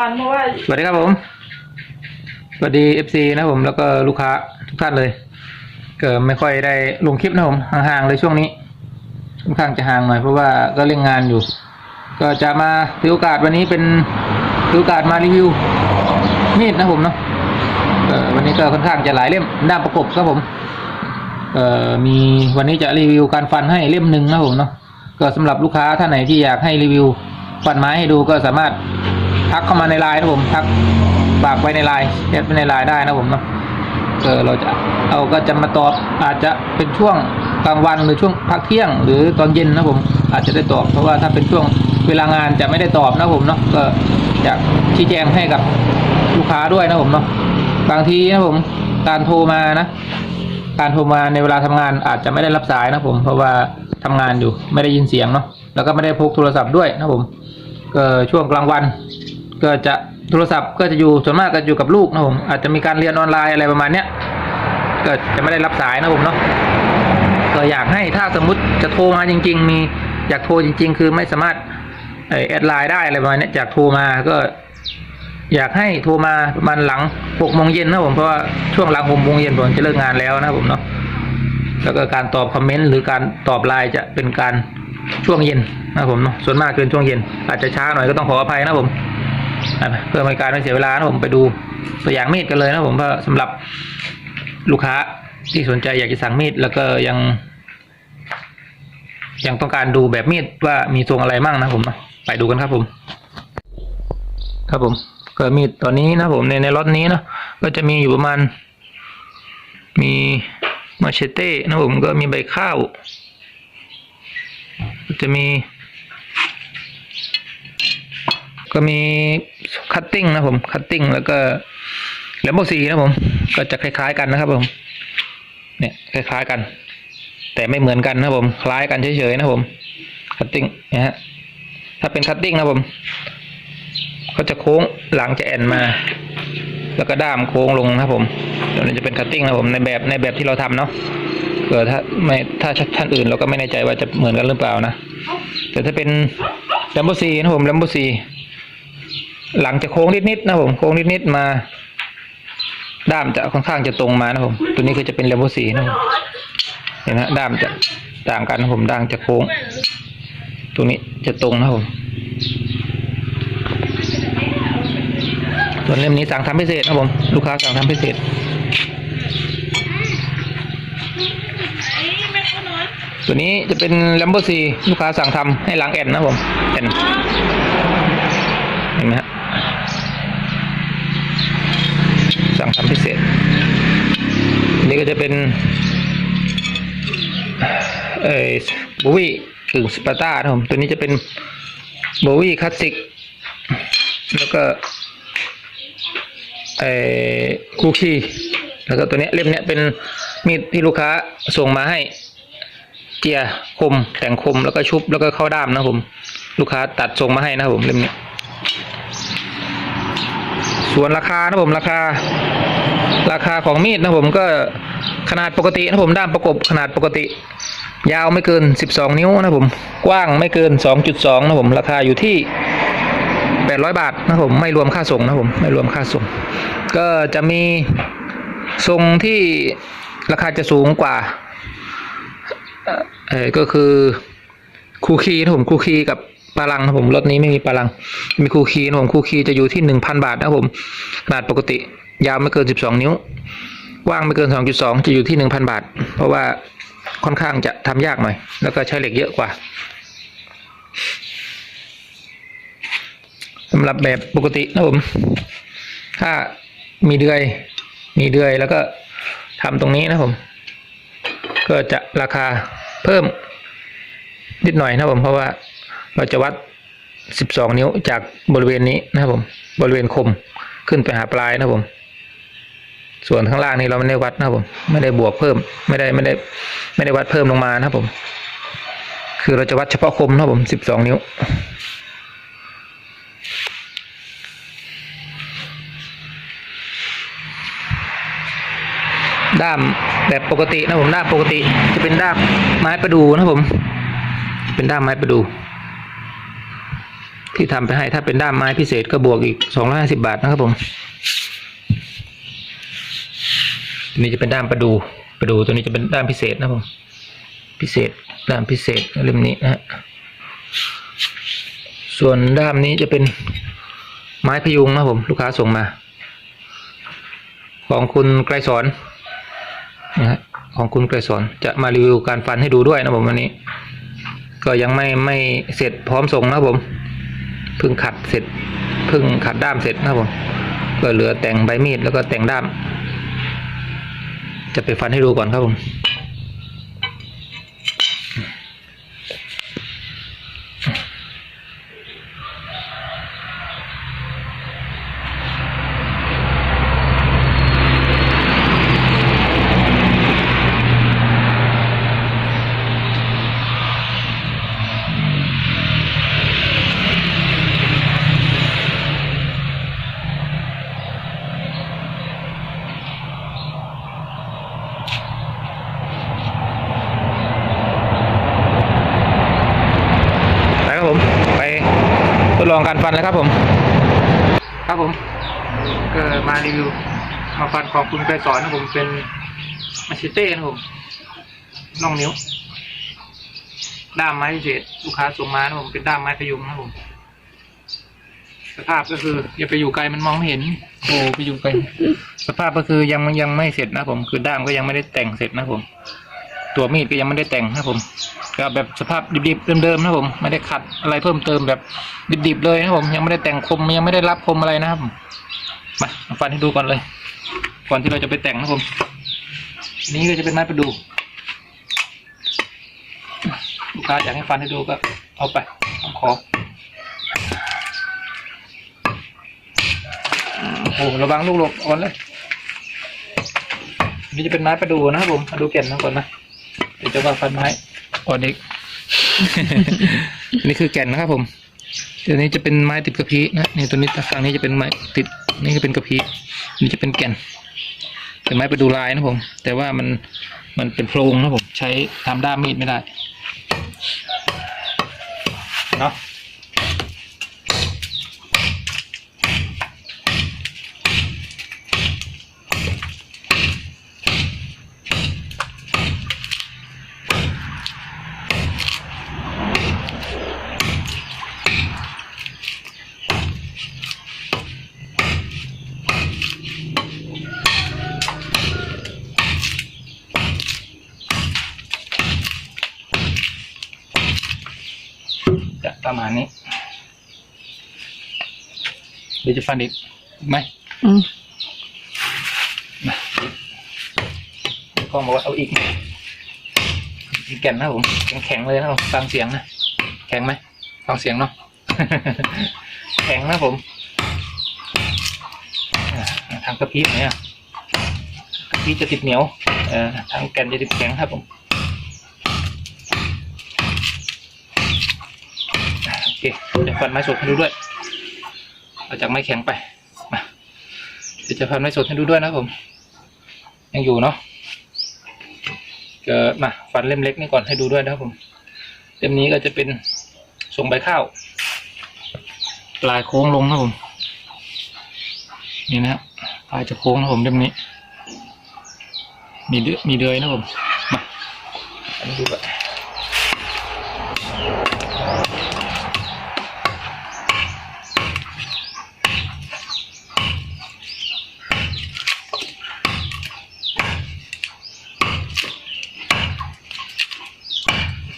วันเพราะว่าสวัสดีครับผม สวัสดีเอฟซีนะผมแล้วก็ลูกค้าทุกท่านเลย เก็ไม่ค่อยได้ลงคลิปนะผมห่างๆเลยช่วงนี้ค่อนข้างจะห่างหน่อยเพราะว่าก็เร่งงานอยู่ ก็จะมาถือโอกาสวันนี้เป็นถือโอกาสมารีวิวมีดนะผมเนาะเออวันนี้ก็ค่อนข้างจะหลายเล่มด้ามประกบครับผมเอ่อมีวันนี้จะรีวิวการฟันให้เล่มหนึ่งนะผมเนาะก็สำหรับลูกค้าท่านไหนที่อยากให้รีวิวฟันไม้ให้ดูก็สามารถ ทักเข้ามาในไลน์นะผมทักฝากไว้ในไลน์แอดไว้ในไลน์ได้นะผมเนาะเออเราจะเอาก็จะมาตอบอาจจะเป็นช่วงกลางวันหรือช่วงพักเที่ยง หรือตอนเย็นนะผมอาจจะได้ตอบเพราะว่าถ้าเป็นช่วงเวลางานจะไม่ได้ตอบนะผมเนาะก็อยากชี้แจงให้กับลูกค้าด้วยนะผมเนาะบางทีนะผมการโทรมานะ การโทรมาในเวลาทำงานอาจจะไม่ได้รับสายนะผม เพราะว่าทำงานอยู่ไม่ได้ยินเสียงเนาะแล้วก็ไม่ได้พกโทรศัพท์ด้วยนะผมก็ช่วงกลางวัน ก็จะโทรศัพท์ก็จะอยู่ส่วนมากก็อยู่กับลูกนะผมอาจจะมีการเรียนออนไลน์อะไรประมาณเนี้ยก็จะไม่ได้รับสายนะผมเนาะก็อยากให้ถ้าสมมุติจะโทรมาจริง ๆ มีอยากโทรจริง ๆ คือไม่สามารถเออแอดไลน์ได้อะไรประมาณเนี้ยอยากโทรมาก็ อยากให้โทรมาประมาณหลังหกโมงเย็นนะผมเพราะว่าช่วงหลังหกโมงเย็นผมจะเลิกงานแล้วนะผมเนาะแล้วก็การตอบคอมเมนต์หรือการตอบไลน์จะเป็นการช่วงเย็นนะผมเนาะส่วนมากเป็นช่วงเย็น อาจจะช้าหน่อยก็ต้องขออภัยนะผม เพื่อไม่ให้การไม่เสียเวลานะผมไปดูตัวอย่างมีดกันเลยนะผมเพราสำหรับลูกค้าที่สนใจอยากจะสั่งมีดแล้วก็ยัง ยังต้องการดูแบบมีดว่ามีทรงอะไรมั่งนะผมไปดูกันครับผม ครับผมก็มีดตอนนี้นะผมในในล็อตนี้นะก็จะมีอยู่ประมาณ มีมาเชเต้นะผมก็มีใบข้าว จะมี ก็มีคัตติ้งนะผมคัตติ้งแล้วก็แลมโบซีนะผมก็จะคล้ายๆกันนะครับผม เนี่ยคล้ายๆกัน แต่ไม่เหมือนกันนะผม คล้ายกันเฉยๆนะผมคัตติ้งนะฮะถ้าเป็นคัตติ้งนะผมเขาจะโค้งหลังจะแอนมา แล้วก็ด้ามโค้งลงนะครับผมตัวนี้จะเป็นคัตติ้งนะผมในแบบในแบบที่เราทำเนาะเผื่อถ้าไม่ถ้าท่านอื่นเราก็ไม่แน่ใจว่าจะเหมือนกันหรือเปล่านะแต่ถ้าเป็นแลมโบซีนะผมแลมโบซี หลังจะโค้งนิดๆนะครับผมโค้งนิดๆมาด้ามจะค่อนข้างจะตรงมานะผม ตัวนี้คือจะเป็นแลมโบซีนะผมเห็นไหมฮะด้ามจะต่างกันนะผมด้ามจะโค้งตรงนี้จะตรงนะผมส่วนเล่มนี้สั่งทำพิเศษนะผม ลูกค้าสั่งทำพิเศษ ตัวนี้จะเป็นแลมโบซีลูกค้าสั่งทำให้หลังแอนนะผมแอนเห็นไหมฮะ สั่งทำพิเศษนนี้ก็จะเป็นเอ่อโบวี่กึ่งสปาร์ต้านะครับผมตัวนี้จะเป็นโบวี่คลาสสิกแล้วก็ไอ้คูคีแล้วก็ตัวนี้เล่มเนี้ยเป็นมีดที่ลูกค้าส่งมาให้ เจียคมแต่งคมแล้วก็ชุบแล้วก็เข้าด้ามนะครับผม ลูกค้าตัดส่งมาให้นะครับผมเล่มนี้ ส่วนราคานะผมราคา ราคาของมีดนะผมก็ขนาดปกตินะผมด้ามประกบขนาดปกติ ยาวไม่เกิน 12 นิ้วนะผมกว้างไม่เกิน 2.2 นะผมราคาอยู่ที่ 800 บาทนะผมไม่รวมค่าส่งนะผมไม่รวมค่าส่ง ก็จะมีทรงที่ราคาจะสูงกว่าเออก็คือคูคีนะผมคูคีกับ ปาลังนะครับผมรถนี้ไม่มีปาลัง มีคูคีนะผมคูคีจะอยู่ที่หนึ่งพันบาทนะผมขนาดปกติยาวไม่เกินสิบสองนิ้วกว้างไม่เกินสองจุดสองจะอยู่ที่หนึ่งพันบาท เพราะว่าค่อนข้างจะทำยากหน่อย แล้วก็ใช้เหล็กเยอะกว่าสำหรับแบบปกตินะผม ถ้ามีเดือย มีเดือยแล้วก็ทำตรงนี้นะผม ก็จะราคาเพิ่มนิดหน่อยนะผมเพราะว่า เราจะวัด 12 นิ้วจากบริเวณนี้นะครับผม บริเวณคมขึ้นไปหาปลายนะครับผม ส่วนข้างล่างนี้เราไม่ได้วัดนะครับผม ไม่ได้บวกเพิ่ม ไม่ได้ไม่ได้ไม่ได้วัดเพิ่มลงมานะครับผม คือเราจะวัดเฉพาะคมนะครับผม 12 นิ้วด้ามแบบปกตินะผมด้ามปกติจะเป็นด้ามไม้ประดูนะครับผม เป็นด้ามไม้ประดู ที่ที่ทำไปให้ถ้าเป็นด้ามไม้พิเศษก็บวกอีกสองร้อยห้าสิบาทนะครับผมตัวนี้จะเป็นด้ามประดูประดูตัวนี้จะเป็นด้ามพิเศษนะผมพิเศษด้ามพิเศษเล่มนี้นะฮะส่วนด้ามนี้จะเป็นไม้พยุงนะผมลูกค้าส่งมา ของคุณไกรสอนนะฮะของคุณไกรสอนจะมารีวิวการฟันให้ดูด้วยนะผมวันนี้ ก็ยังไม่ไม่เสร็จพร้อมส่งนะผม เพิ่งขัดเสร็จเพิ่งขัดด้ามเสร็จนะครับผมก็เหลือแต่งใบมีดแล้วก็แต่งด้าม จะไปฟันให้ดูก่อนครับผม ฟันเลยครับผม ครับผมก็มารีวิวมาฟันของคุณไกรสอนนะผมเป็นมาชิเต้นะผมน่องนิ้ว ด้ามไม้พิเศษลูกค้าส่งมานะผมเป็นด้ามไม้พยุงนะผมสภาพก็คือ อย่าไปอยู่ไกลมันมองไม่เห็น โอ้ไปอยู่ไกลสภาพก็คือยังยังไม่เสร็จนะผม คือด้ามก็ยังไม่ได้แต่งเสร็จนะผม ตัวมีดก็ยังไม่ได้แต่งนะผม ก็แบบสภาพดิบๆเดิมๆนะผมไม่ได้ขัดอะไรเพิ่มเติมแบบดิบๆเลยนะผมยังไม่ได้แต่งคมยังไม่ได้รับคมอะไรนะครับมาฟันให้ดูก่อนเลย ก่อนที่เราจะไปแต่งนะผมนนี้ก็จะเป็นไม้ประดูลูกค้าอยากให้ฟันให้ดูก็เอาไปเอาขอโอ้ระวังลูกหลบอ่อนเลยนี่จะเป็นไม้ประดูนะครับผมมาดูแก่นนะก่อนนะเดี๋ยวจะว่าฟันไม้ อ่อนอีกนี่คือแก่นนะครับผมตัวนี้จะเป็นไม้ติดกระพี้นะนี่ตัวนี้ฝั่งนี้จะเป็นไม้ติดนี่ก็เป็นกระพี้นี่จะเป็นแก่นเป็นไม้ประดูลายนะผม แต่ว่ามันมันเป็นโพรงนะผม ใช้ทำด้ามมีดไม่ได้เนาะ ประมาณนี้เดี๋ยวจะฟันอีกอีกไหมอืมมากล้องบอกว่าเอาอีกอีกแก่นนะครับผมแข็งๆเลยนะครับฟังเสียงนะแข็งไหมฟังเสียงเนาะแข็งนะผมอ่าทางกระพริบเนี่ยกระพริบจะติดเหนียวเอ่อทางแก่นจะติดแข็งครับผม เคเดี๋ยวฟันไม้สดให้ดูด้วยเอาจากไม้แข็งไปมาเดี๋ยวจะฟันไม้สดให้ดูด้วยนะผม ยังอยู่เนาะก็มาฟันเล่มเล็กนี่ก่อนให้ดูด้วยนะครับผมเล่มนี้ก็จะเป็นทรงใบข้าวปลายโค้งลงนะผมนี่นะปลายจะโค้งนะผมเล่มนี้ มีเดือยมีเดือยนะผมมาอันนี้ดูก่อน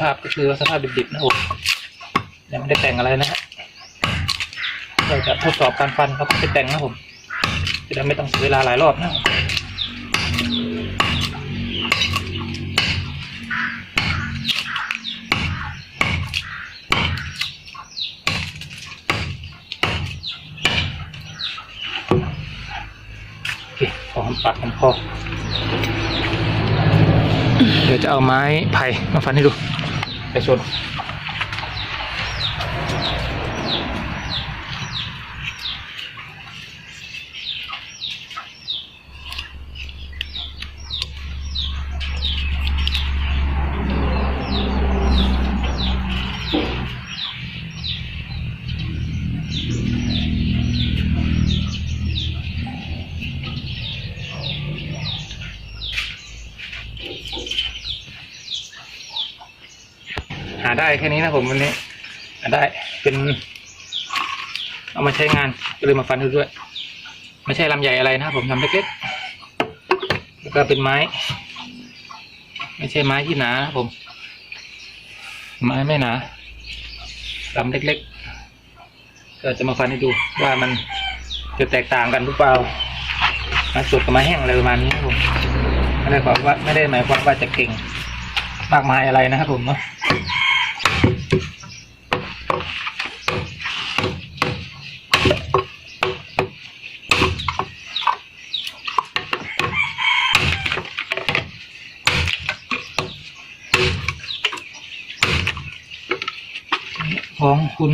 ภาพก็คือสภาพดิบๆนะครับผมยังไม่ได้แต่งอะไรนะฮะเราจะทดสอบการฟันแล้วก็ไปแต่งนะผมจะได้ไม่ต้องเสียเวลาหลายรอบนะครับโอเคพอหอมปากหอมคอเดี๋ยวจะเอาไม้ไผ่มาฟันให้ดู ไหาได้แค่นี้นะผมวันนี้หาได้เป็น เอามาใช้งานก็เลยมาฟันดูด้วย ไม่ใช่ลำใหญ่อะไรนะผมทำเล็กๆแล้วก็เป็นไม้ ไม่ใช่ไม้ที่หนาผม ไม้ไม่หนาลำเล็กๆก็จะมาฟันให้ดูว่ามันจะแตกต่างกันหรือเปล่าไม้สดกับไม้แห้งอะไรประมาณนี้นะครับผมไม่ได้ความว่าไม่ได้หมายความว่าจะเก่งมากมายอะไรนะครับผมเนาะ ของคุณ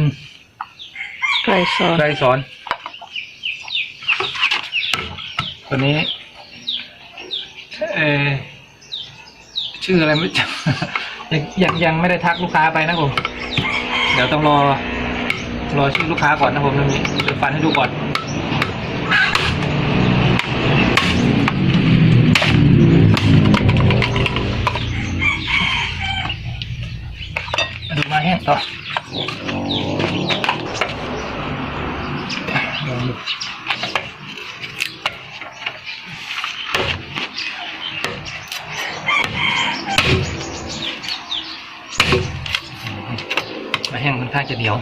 ไกลสอนไกรสอนคนนี้เออชื่ออะไรไม่จำ ยังยังไม่ได้ทักลูกค้าไปนะผม เดี๋ยวต้องรอ รอชื่อลูกค้าก่อนนะผมตรงนี้เดี๋ยวฟันให้ดูก่อนดูมาแห้งต่อ ห้งค่อนข้างจะเหนียว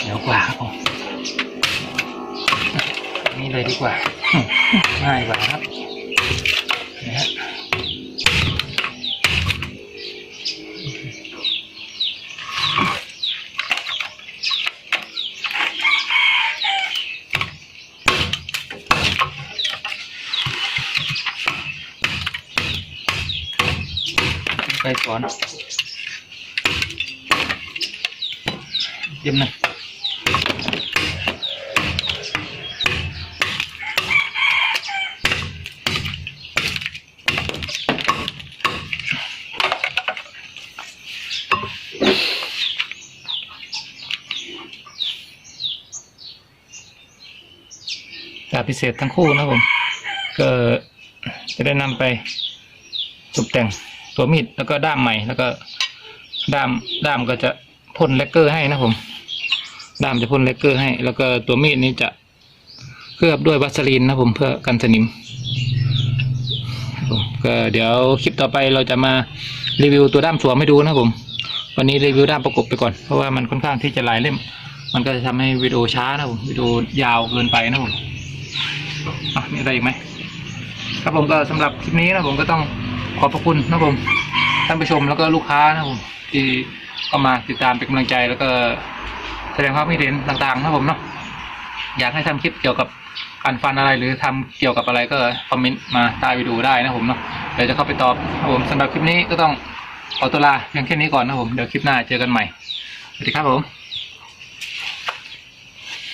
เหนียวกว่าครับผมนนี่เลยดีกว่าง่ายกว่าครับนะฮะไปสอน เยี่ยมนะดาพิเศษทั้งคู่นะผม ก็จะได้นำไปตกแต่งตัวมีดแล้วก็ด้ามใหม่แล้วก็ด้ามด้ามก็จะ พ่นเลกเกอร์ให้นะผมด้ามจะพ่นเลกเกอร์ให้ แล้วก็ตัวมีดนี้จะเคลือบด้วยวัสลีนนะผมเพื่อกันสนิมก็เดี๋ยวคลิปต่อไปเราจะมารีวิวตัวด้ามสวมให้ดูนะผม วันนี้รีวิวด้ามประกบไปก่อน เพราะว่ามันค่อนข้างที่จะหลายเล่ม มันก็จะทำให้วิดีโอช้านะผมวิดีโอยาวเกินไปนะผมอะมีอะไรอีกไหมครับผมก็สำหรับคลิปนี้นะผมก็ต้องขอบพระคุณนะผมท่านผู้ชมแล้วก็ลูกค้านะผมที่ ก็มาติดตามเป็นกำลังใจแล้วก็แสดงความคิดเห็นต่างๆนะผมเนาะอยากให้ทำคลิปเกี่ยวกับการฟันอะไรหรือทำเกี่ยวกับอะไรก็คอมเมนต์มาใต้วิดีโอได้นะผมเนาะเดี๋ยวจะเข้าไปตอบนะผมสำหรับคลิปนี้ก็ต้องขอตัวลาเพียงแค่นี้ก่อนนะผมเดี๋ยวคลิปหน้าเจอกันใหม่สวัสดีครับผม